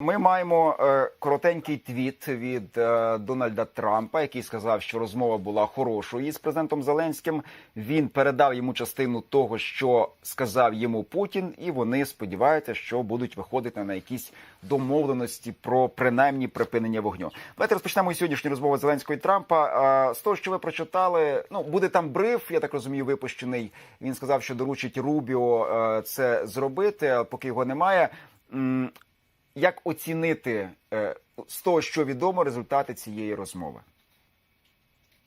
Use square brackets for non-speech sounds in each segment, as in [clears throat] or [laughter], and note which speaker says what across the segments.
Speaker 1: Ми маємо е, коротенький твіт від е, Дональда Трампа, який сказав, що розмова була хорошою із президентом Зеленським. Він передав йому частину того, що сказав йому Путін, і вони сподіваються, що будуть виходити на якісь домовленості про принаймні припинення вогню. Давайте розпочнемо сьогоднішню розмову Зеленського і Трампа. Е, з того, що ви прочитали, ну буде там бриф, я так розумію, випущений. Він сказав, що доручить Рубіо е, це зробити, поки його немає. Як оцінити е, з того, що відомо, результати цієї розмови?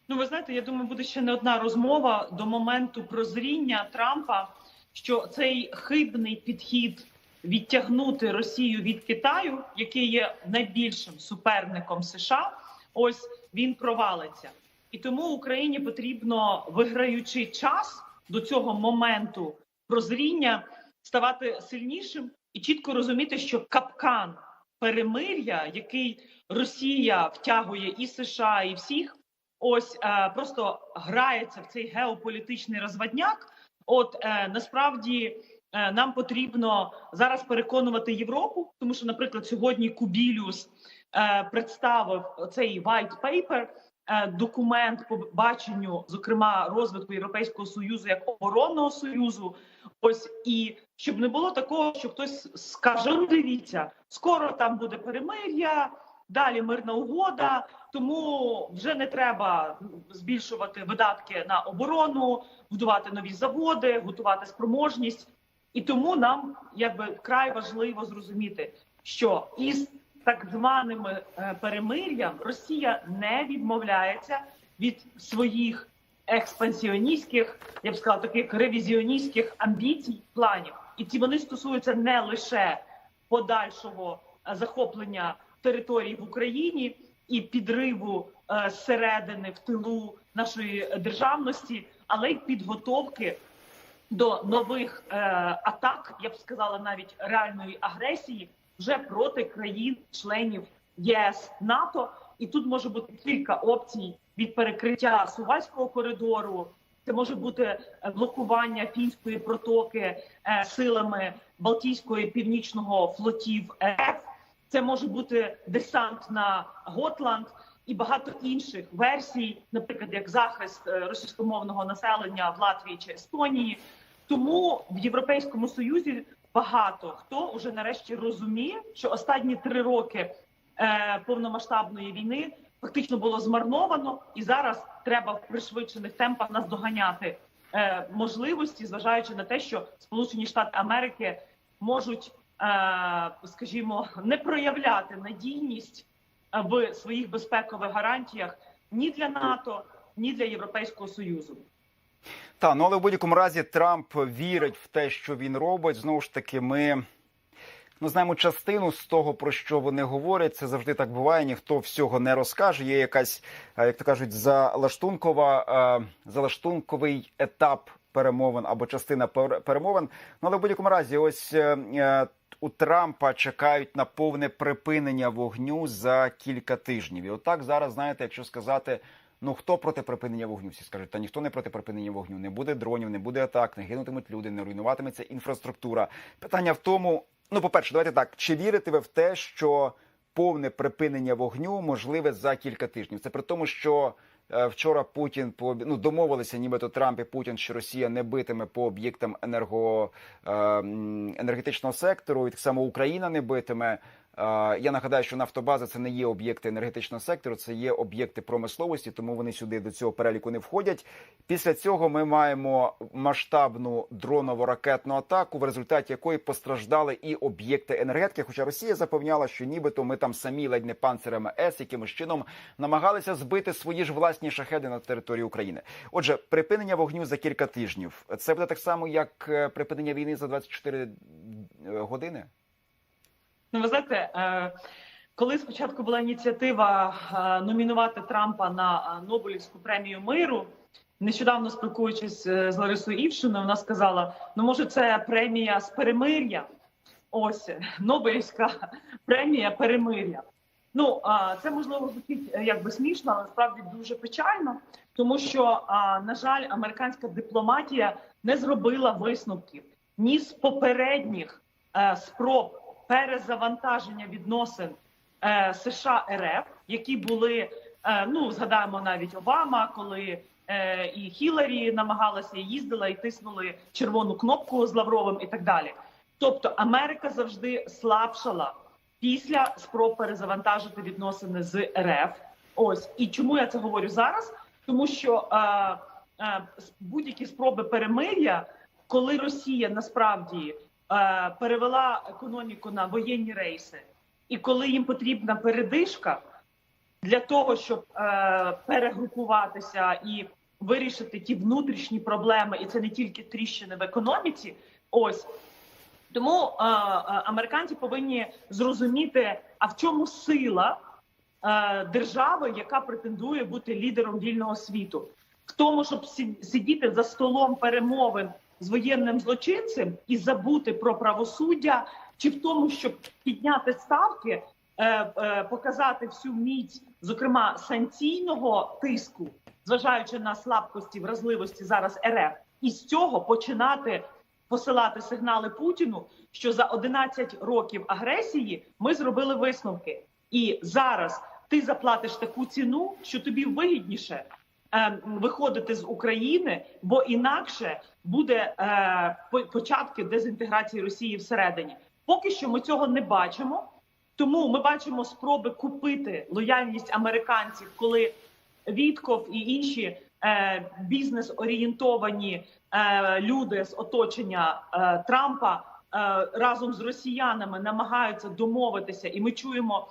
Speaker 2: Ну, ви знаєте, я думаю, буде ще не одна розмова до моменту прозріння Трампа, що цей хибний підхід відтягнути Росію від Китаю, який є найбільшим суперником США, ось він провалиться. І тому Україні потрібно, виграючи час до цього моменту прозріння, ставати сильнішим і чітко розуміти, що капкан перемир'я, який Росія втягує і США, і всіх, ось е, просто грається в цей геополітичний розвадняк. От е, насправді е, нам потрібно зараз переконувати Європу, тому що, наприклад, сьогодні Кубілюс представив цей white paper, документ по баченню, зокрема, розвитку Європейського союзу як оборонного союзу. Ось і щоб не було такого, що хтось скаже: «Ну, дивіться, скоро там буде перемир'я, далі мирна угода. Тому вже не треба збільшувати видатки на оборону, будувати нові заводи, готувати спроможність. І тому нам якби вкрай важливо зрозуміти, що із так званими е, перемир'ям Росія не відмовляється від своїх експансіоністських, я б сказала, таких ревізіоністських амбіцій планів, і ці вони стосуються не лише подальшого е, захоплення територій в Україні і підриву е, зсередини в тилу нашої державності, але й підготовки до нових е, атак, я б сказала, навіть реальної агресії вже проти країн-членів ЄС НАТО. І тут може бути кілька опцій від перекриття Сувальського коридору. Це може бути е, блокування фінської протоки е, силами Балтійського північного флотів РФ. Це може бути десант на Готланд і багато інших версій, наприклад, як захист е, російськомовного населення в Латвії чи Естонії. Тому в Європейському Союзі багато хто вже нарешті розуміє, що останні три роки е, повномасштабної війни фактично було змарновано, і зараз треба в пришвидшених темпах наздоганяти е, можливості, зважаючи на те, що Сполучені Штати Америки можуть, е, скажімо, не проявляти надійність е, в своїх безпекових гарантіях ні для НАТО, ні для Європейського союзу.
Speaker 1: Та ну але в будь-якому разі Трамп вірить в те, що він робить. Знову ж таки, ми ну знаємо частину з того, про що вони говорять. Це завжди так буває. Ніхто всього не розкаже. Є якась, е, як то кажуть, залаштункова е, залаштунковий етап перемовин або частина пер- перемовин. Ну але в будь-якому разі, ось. е, У Трампа чекають на повне припинення вогню за кілька тижнів. І отак зараз, знаєте, якщо сказати, Ну хто проти припинення вогню? Всі скажуть, та ніхто не проти припинення вогню. Не буде дронів, не буде атак, не гинутимуть люди, не руйнуватиметься інфраструктура. Питання в тому: ну, по-перше, давайте так. Чи вірите ви в те, що повне припинення вогню можливе за кілька тижнів? Це при тому, що е, вчора Путін по ну, домовилися, нібито Трамп і Путін, що Росія не битиме по об'єктам енерго е, енергетичного сектору, і так само Україна не битиме. Е, Я нагадаю, що нафтобаза це не є об'єкти енергетичного сектору, це є об'єкти промисловості, тому вони сюди до цього переліку не входять. Після цього ми маємо масштабну дроново ракетну атаку, в результаті якої постраждали і об'єкти енергетики. Хоча Росія запевняла, що нібито ми там самі ледь не панцирами С якимось чином намагалися збити свої ж власні шахеди на території України. Отже, припинення вогню за кілька тижнів. Це буде так само, як е, припинення війни за 24 години.
Speaker 2: Ну, ви знаєте, е, коли спочатку була ініціатива е, номінувати Трампа на е, Нобелівську премію миру, нещодавно спілкуючись з Ларисою Івшиною, вона сказала: ну, може, це премія з перемир'я? Ось Нобелівська премія перемир'я. Ну це можливо звучить якби смішно, але насправді дуже печально, тому що на жаль, американська дипломатія не зробила висновків ні з попередніх спроб перезавантаження відносин е, США РФ, які були е, ну згадаємо навіть Обама, коли е, і Хіларі намагалася і їздила і тиснули червону кнопку з Лавровим і так далі. Тобто Америка завжди слабшала після спроб перезавантажити відносини з РФ. Ось і чому я це говорю зараз? Тому що е, е, будь-які спроби перемир'я, коли Росія насправді перевела економіку на воєнні рейси, і коли їм потрібна передишка для того, щоб е, перегрупуватися і вирішити ті внутрішні проблеми, і це не тільки тріщини в економіці. Ось тому е, е, американці повинні зрозуміти, а в чому сила е, держави, яка претендує бути лідером вільного світу, в тому, щоб сидіти за столом перемовин з воєнним злочинцем і забути про правосуддя, чи в тому, щоб підняти ставки, е, е, показати всю міць, зокрема санкційного тиску, зважаючи на слабкості вразливості зараз РФ, і з цього починати посилати сигнали Путіну, що за 11 років агресії ми зробили висновки, і зараз ти заплатиш таку ціну, що тобі вигідніше виходити з України, бо інакше буде е, початки дезінтеграції Росії всередині. Поки що ми цього не бачимо. Тому ми бачимо спроби купити лояльність американців, коли Вітков і інші е, бізнес-орієнтовані е, люди з оточення Трампа разом з росіянами намагаються домовитися, і ми чуємо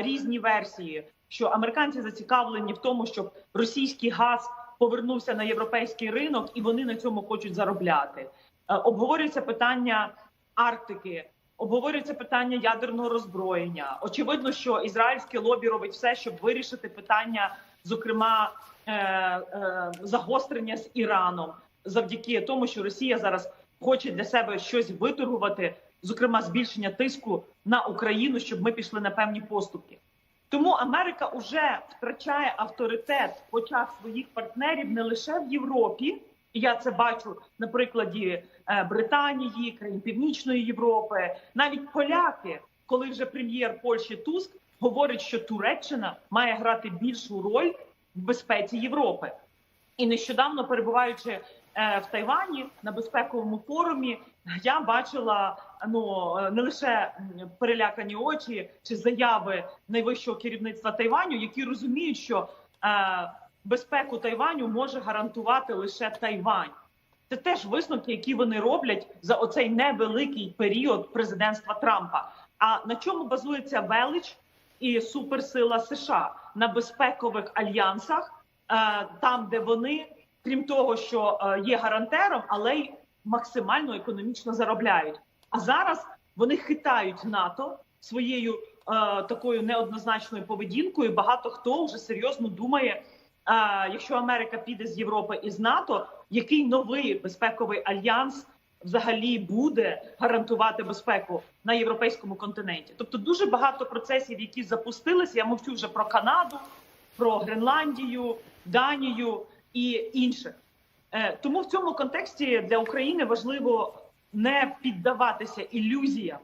Speaker 2: різні версії, що американці зацікавлені в тому, щоб російський газ повернувся на європейський ринок, і вони на цьому хочуть заробляти. Е, обговорюється питання Арктики. Обговорюється питання ядерного роззброєння. Очевидно, що ізраїльське лобі робить все, щоб вирішити питання, зокрема е, е, загострення з Іраном, завдяки тому, що Росія зараз хоче для себе щось виторгувати, зокрема збільшення тиску на Україну, щоб ми пішли на певні поступки. Тому Америка вже втрачає авторитет в очах своїх партнерів не лише в Європі. І я це бачу на прикладі е, Британії, країн Північної Європи, навіть поляки, коли вже прем'єр Польщі Туск говорить, що Туреччина має грати більшу роль в безпеці Європи. І нещодавно перебуваючи в Тайвані на безпековому форумі, я бачила ну е, не лише перелякані очі чи заяви найвищого керівництва Тайваню, які розуміють, що е, безпеку Тайваню може гарантувати лише Тайвань. Це теж висновки, які вони роблять за оцей невеликий період президентства Трампа. А на чому базується велич і суперсила США на безпекових альянсах, е, там де вони, крім того, що е, є гарантером, але й максимально економічно заробляють. А зараз вони хитають НАТО своєю е, такою неоднозначною поведінкою. Багато хто вже серйозно думає. А якщо Америка піде з Європи і з НАТО, який новий безпековий альянс взагалі буде гарантувати безпеку на європейському континенті? Тобто дуже багато процесів, які запустилися. Я мовчу вже про Канаду, про Гренландію, Данію і інших. Е, Тому в цьому контексті для України важливо не піддаватися ілюзіям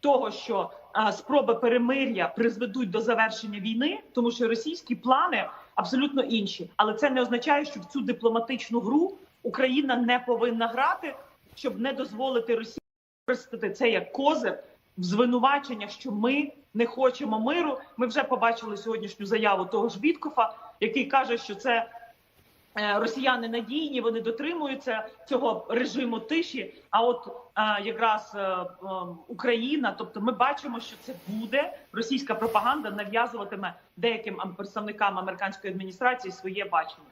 Speaker 2: того, що спроби перемир'я призведуть до завершення війни, тому що російські плани абсолютно інші. Але це не означає, що в цю дипломатичну гру Україна не повинна грати, щоб не дозволити Росії використати це як козир в звинувачення, що ми не хочемо миру. Ми вже побачили сьогоднішню заяву того ж Віткофа, який каже, що це росіяни надійні, вони дотримуються цього режиму тиші. А от е, якраз е, е, Україна, тобто ми бачимо, що це буде російська пропаганда нав'язуватиме деяким ам- представникам американської адміністрації своє бачення.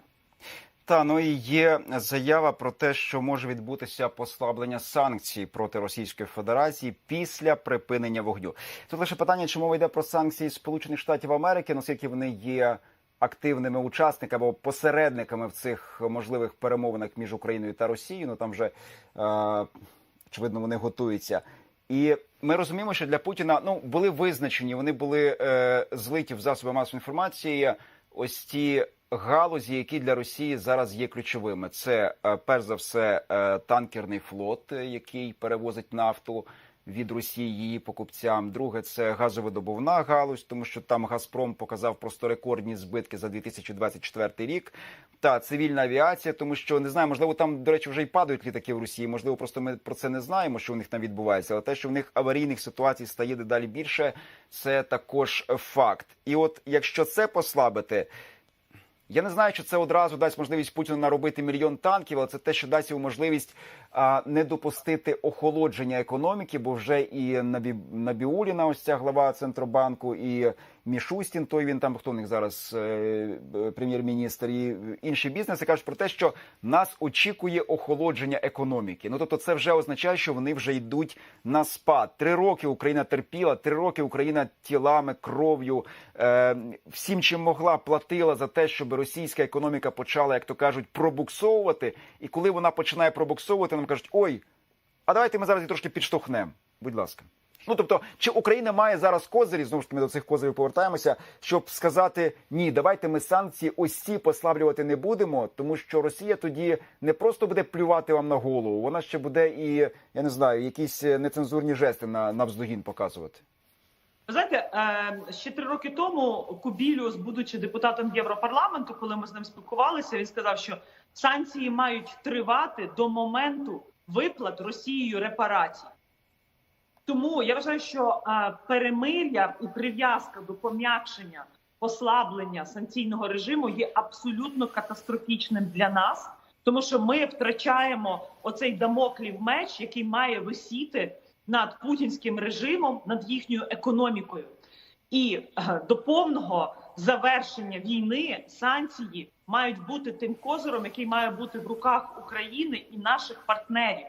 Speaker 1: Та ну і є заява про те, що може відбутися послаблення санкцій проти Російської Федерації після припинення вогню. Тут лише питання, чи мова йде про санкції Сполучених Штатів Америки, наскільки вони є активними учасниками або посередниками в цих можливих перемовинах між Україною та Росією. Ну там вже е, очевидно вони готуються. І ми розуміємо, що для Путіна ну були визначені, вони були е, злиті в засоби масової інформації. Ось ті галузі, які для Росії зараз є ключовими. Це е, перш за все е, танкерний флот, е, який перевозить нафту. Від Росії її покупцям. Друге це газовидобувна галузь, тому що там Газпром показав просто рекордні збитки за 2024 рік. Та цивільна авіація, тому що не знаю, можливо, там до речі вже й падають літаки в Росії. Можливо, просто ми про це не знаємо, що у них там відбувається. Але те, що в них аварійних ситуацій стає дедалі більше, це також факт. І от якщо це послабити. Я не знаю, чи це одразу дасть можливість Путіну наробити мільйон танків, але це те, що дасть йому можливість а, не допустити охолодження економіки, бо вже і Набі, Набіуліна, ось ця глава центробанку, і Мішустін, той він там хто у них зараз е, е, прем'єр-міністр, і інші бізнеси кажуть про те, що нас очікує охолодження економіки. Ну тобто, це вже означає, що вони вже йдуть на спад. Три роки Україна терпіла, три роки Україна тілами, кров'ю, е, всім чим могла платила за те, щоб російська економіка почала, як то кажуть, пробуксовувати. І коли вона починає пробуксовувати, нам кажуть: ой, а давайте ми зараз її трошки підштовхнемо. Будь ласка. Ну тобто, чи Україна має зараз козирі, знову ж таки ми до цих козирів повертаємося, щоб сказати ні, давайте ми санкції ось ці послаблювати не будемо, тому що Росія тоді не просто буде плювати вам на голову, вона ще буде і я не знаю, якісь нецензурні жести на навздогін показувати.
Speaker 2: Ви знаєте, е, ще три роки тому Кубілюс, будучи депутатом Європарламенту, коли ми з ним спілкувалися, він сказав, що санкції мають тривати до моменту виплат Росією репарацій. Тому я вважаю, що е, перемир'я і прив'язка до пом'якшення послаблення санкційного режиму є абсолютно катастрофічним для нас, тому що ми втрачаємо оцей дамоклів меч, який має висіти над путінським режимом, над їхньою економікою. І е, до повного завершення війни санкції мають бути тим козиром, який має бути в руках України і наших партнерів.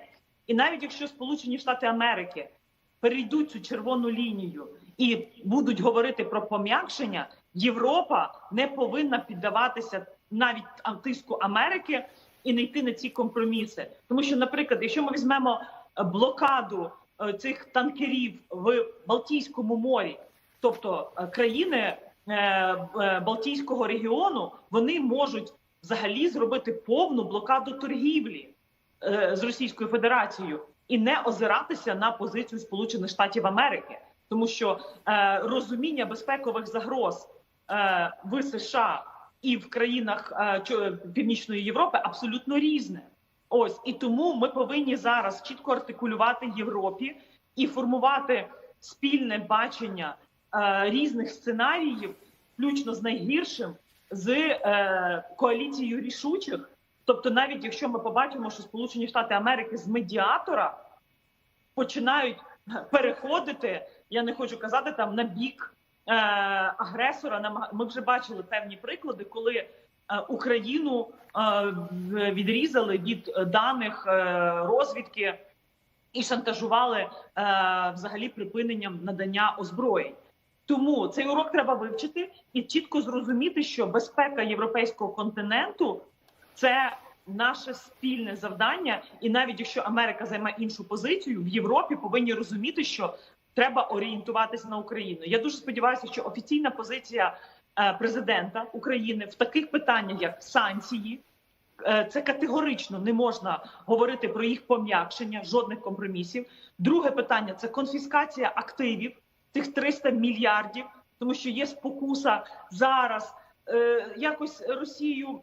Speaker 2: І навіть якщо Сполучені Штати Америки перейдуть цю червону лінію і будуть говорити про пом'якшення, Європа не повинна піддаватися навіть тиску Америки і не йти на ці компроміси. Тому що, наприклад, якщо ми візьмемо е, блокаду е, цих танкерів в Балтійському морі, тобто е, країни Балтійського регіону, вони можуть взагалі зробити повну блокаду торгівлі з Російською Федерацією і не озиратися на позицію Сполучених Штатів Америки, тому що е, розуміння безпекових загроз е, в США і в країнах е, Північної Європи абсолютно різне. Ось і тому ми повинні зараз чітко артикулювати Європі і формувати спільне бачення е, різних сценаріїв, включно з найгіршим, з е, коаліцією рішучих. Тобто, навіть якщо ми побачимо, що Сполучені Штати Америки з медіатора починають переходити, я не хочу казати там на бік е, агресора. Ми вже бачили певні приклади, коли е, Україну е, відрізали від даних е, розвідки і шантажували взагалі припиненням надання озброєнь. Тому цей урок треба вивчити і чітко зрозуміти, що безпека європейського континенту це наше спільне завдання. І навіть якщо Америка займе іншу позицію, в Європі повинні розуміти, що треба орієнтуватися на Україну. Я дуже сподіваюся, що офіційна позиція е, президента України в таких питаннях, як санкції, е, це категорично не можна говорити про їх пом'якшення, жодних компромісів. Друге питання це конфіскація активів тих 300 мільярдів, тому що є спокуса зараз. Е, Якось Росію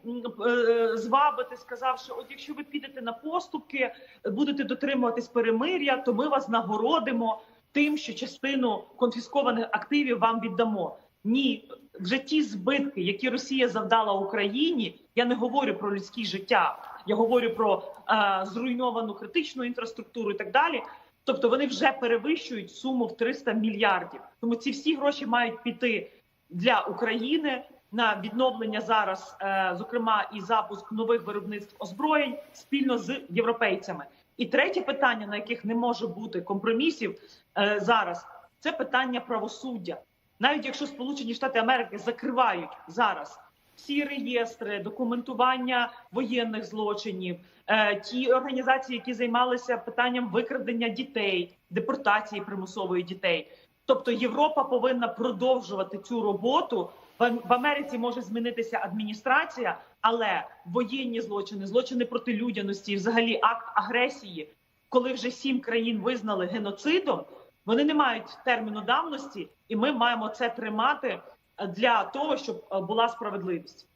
Speaker 2: е, звабити, сказавши, от якщо ви підете на поступки, будете дотримуватись перемир'я, то ми вас нагородимо тим, що частину конфіскованих активів вам віддамо. Ні, вже ті збитки, які Росія завдала Україні, я не говорю про людське життя, я говорю про е, зруйновану критичну інфраструктуру і так далі. Тобто вони вже перевищують суму в 300 мільярдів. Тому ці всі гроші мають піти для України на відновлення зараз, е, зокрема, і запуск нових виробництв озброєнь спільно з європейцями. І третє питання, на яких не може бути компромісів е, зараз, це питання правосуддя. Навіть якщо Сполучені Штати Америки закривають зараз всі реєстри, документування воєнних злочинів, е, ті організації, які займалися питанням викрадення дітей, депортації примусової дітей. Тобто Європа повинна продовжувати цю роботу. В Америці може змінитися адміністрація, але воєнні злочини, злочини проти людяності, взагалі акт агресії, коли вже сім країн визнали геноцидом, вони не мають терміну давності, і ми маємо це тримати е, для того, щоб е, була справедливість.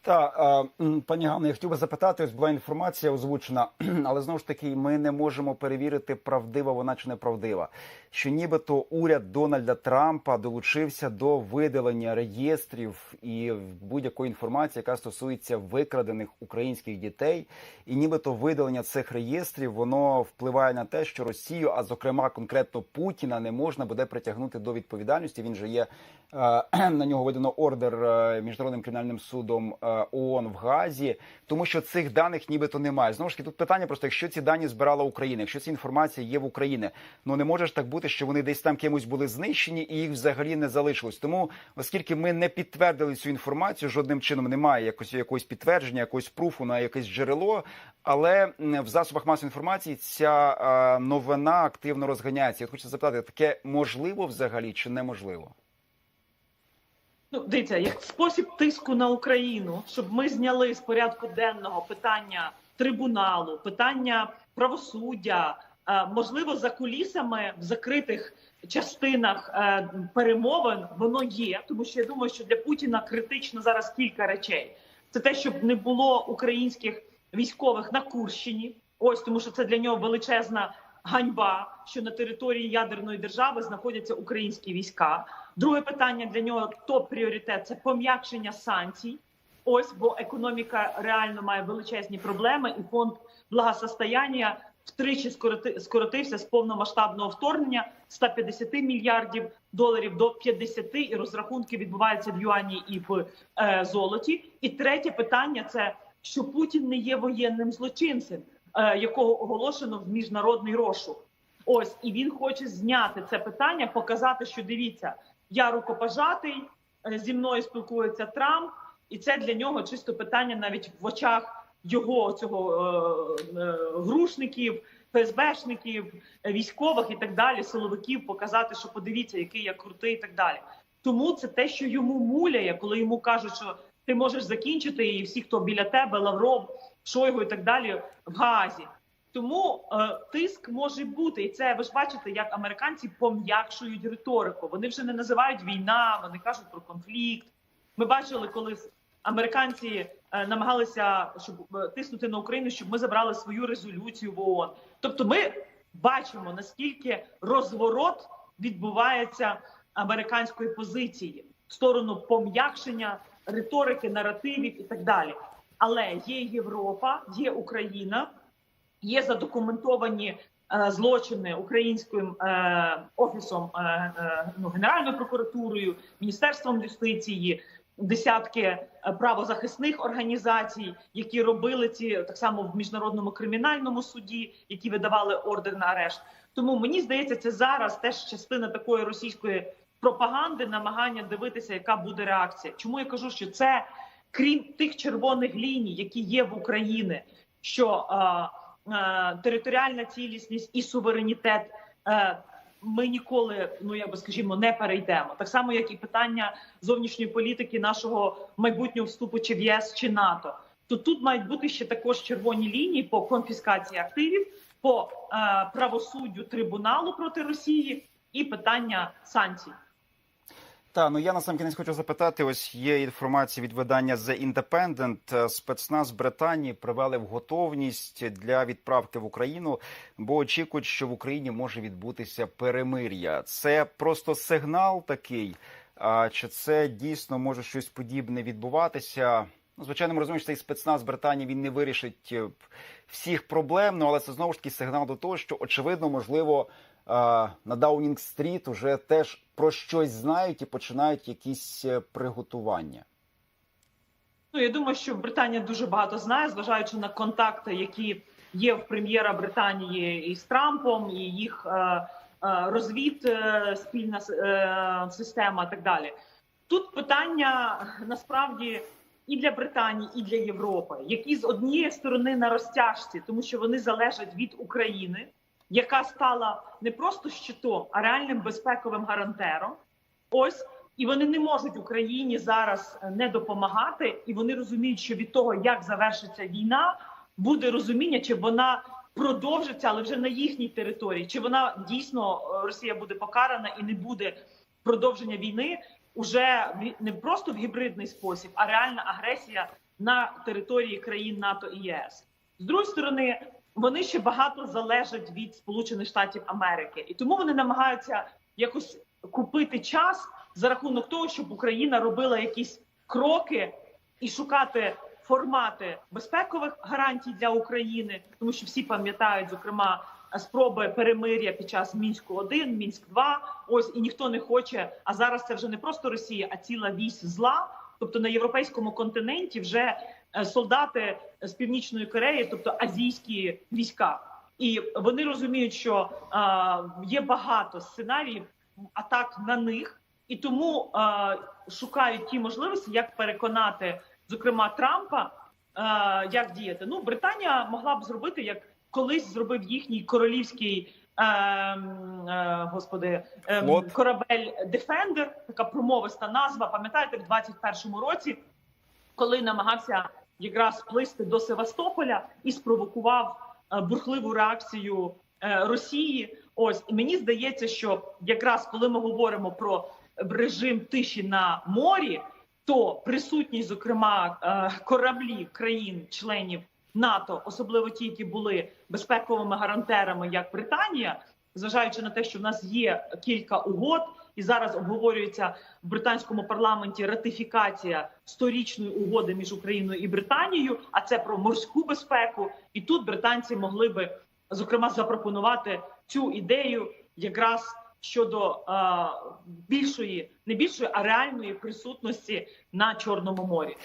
Speaker 1: Та е, пані Ганно, я хотів би запитати, ось була інформація озвучена, [clears throat] але знову ж таки ми не можемо перевірити, правдива вона чи неправдива. Що нібито уряд Дональда Трампа долучився до видалення реєстрів і будь-якої інформації, яка стосується викрадених українських дітей, і нібито видалення цих реєстрів воно впливає на те, що Росію, а зокрема конкретно Путіна, не можна буде притягнути до відповідальності. Він же є е, [clears throat] на нього видано ордер е, міжнародним кримінальним судом е, ООН в Газі, тому що цих даних нібито немає. Знову ж таки, тут питання просто: якщо ці дані збирала Україна, якщо ця інформація є в Україні, ну не може ж так бути, що вони десь там кимось були знищені і їх взагалі не залишилось. Тому, оскільки ми не підтвердили цю інформацію, жодним чином немає якось якогось підтвердження, якогось пруфу на якесь джерело. Але в засобах масової інформації ця новина активно розганяється. Я хочу запитати, таке можливо взагалі чи неможливо?
Speaker 2: Ну, дивіться, як спосіб тиску на Україну, щоб ми зняли з порядку денного питання трибуналу, питання правосуддя, можливо, за кулісами в закритих частинах е, перемовин воно є, тому що я думаю, що для Путіна критично зараз кілька речей. Це те, щоб не було українських військових на Курщині. Ось тому, що це для нього величезна ганьба, що на території ядерної держави знаходяться українські війська. Друге питання для нього топ пріоритет це пом'якшення санкцій. Ось бо економіка реально має величезні проблеми, і фонд благосостояння втричі скороти, скоротився з повномасштабного вторгнення 150 мільярдів доларів до 50, і розрахунки відбуваються в юані і в е, золоті. І третє питання це що Путін не є воєнним злочинцем, е, якого оголошено в міжнародний розшук. Ось і він хоче зняти це питання, показати, що дивіться, я рукопожатий, е, зі мною спілкується Трамп, і це для нього чисто питання навіть в очах його цього е, е, грушників, ФСБшників, військових і так далі, силовиків, показати, що подивіться, який я крутий, і так далі. Тому це те, що йому муляє, коли йому кажуть, що ти можеш закінчити, і всі, хто біля тебе, Лавров, Шойгу і так далі, в Гаазі. Тому е, тиск може бути, і це ви ж бачите, як американці пом'якшують риторику. Вони вже не називають війна, вони кажуть про конфлікт. Ми бачили, коли американці намагалися щоб е, тиснути на Україну, щоб ми забрали свою резолюцію в ООН. Тобто, ми бачимо наскільки розворот відбувається американської позиції в сторону пом'якшення риторики, наративів і так далі. Але є Європа, є Україна, є задокументовані е, злочини українським е, офісом е, е, ну, Генеральною прокуратурою, міністерством юстиції, десятки е, правозахисних організацій, які робили ці так само в міжнародному кримінальному суді, які видавали ордер на арешт. Тому мені здається, це зараз теж частина такої російської пропаганди, намагання дивитися, яка буде реакція. Чому я кажу, що це крім тих червоних ліній, які є в Україні, що е, е, територіальна цілісність і суверенітет. Е, ми ніколи, ну я би скажімо, не перейдемо. Так само, як і питання зовнішньої політики нашого майбутнього вступу чи в ЄС чи НАТО. То тут мають бути ще також червоні лінії по конфіскації активів, по е, правосуддю трибуналу проти Росії і питання санкцій.
Speaker 1: Та ну я на сам кінець хочу запитати. Ось є інформація від видання The Independent. Е, Спецназ Британії привели в готовність для відправки в Україну, бо очікують, що в Україні може відбутися перемир'я. Це просто сигнал такий. А чи це дійсно може щось подібне відбуватися? Ну, звичайно, ми розуміємо, що цей спецназ Британії він не вирішить е, всіх проблем. Ну але це знову ж таки сигнал до того, що очевидно, можливо, на Даунінг-стріт уже теж про щось знають і починають якісь е, приготування.
Speaker 2: Ну я думаю, що Британія дуже багато знає, зважаючи на контакти, які є в прем'єра Британії із Трампом, і їх е, е, розвід, спільна система, і так далі. Тут питання насправді і для Британії, і для Європи, які з однієї сторони на розтяжці, тому що вони залежать від України, яка стала не просто щитом, а реальним безпековим гарантером. Ось і вони не можуть Україні зараз е, не допомагати, і вони розуміють, що від того, як завершиться війна, буде розуміння, чи вона продовжиться, але вже на їхній території. Чи вона дійсно е, Росія буде покарана і не буде продовження війни уже не просто в гібридний спосіб, а реальна агресія на території країн НАТО і ЄС. З другої сторони, вони ще багато залежать від Сполучених Штатів Америки, і тому вони намагаються якось купити час за рахунок того, щоб Україна робила якісь кроки і шукати формати безпекових гарантій для України, тому що всі пам'ятають, зокрема, спроби перемир'я під час мінську 1 мінськ 2 Ось і ніхто не хоче. А зараз це вже не просто Росія, а ціла вісь зла. Тобто на європейському континенті вже солдати з північної Кореї, тобто азійські війська, і вони розуміють, що е, є багато сценаріїв атак на них, і тому е, шукають ті можливості, як переконати, зокрема Трампа, е, як діяти. Ну, Британія могла б зробити, як колись зробив їхній королівський. Е, господи,
Speaker 1: Флот.
Speaker 2: корабель Дефендер, така промовиста назва. Пам'ятаєте, в 21-му році, коли намагався якраз плисти до Севастополя і спровокував е, бурхливу реакцію е, Росії. Ось і мені здається, що якраз коли ми говоримо про режим тиші на морі, то присутність, зокрема, е, кораблів країн-членів НАТО, особливо ті, які були безпековими гарантерами, як Британія, зважаючи на те, що в нас є кілька угод, і зараз обговорюється в британському парламенті ратифікація сторічної угоди між Україною і Британією. А це про морську безпеку. І тут британці могли би зокрема запропонувати цю ідею якраз щодо е, більшої, не більшої, а реальної присутності на чорному морі.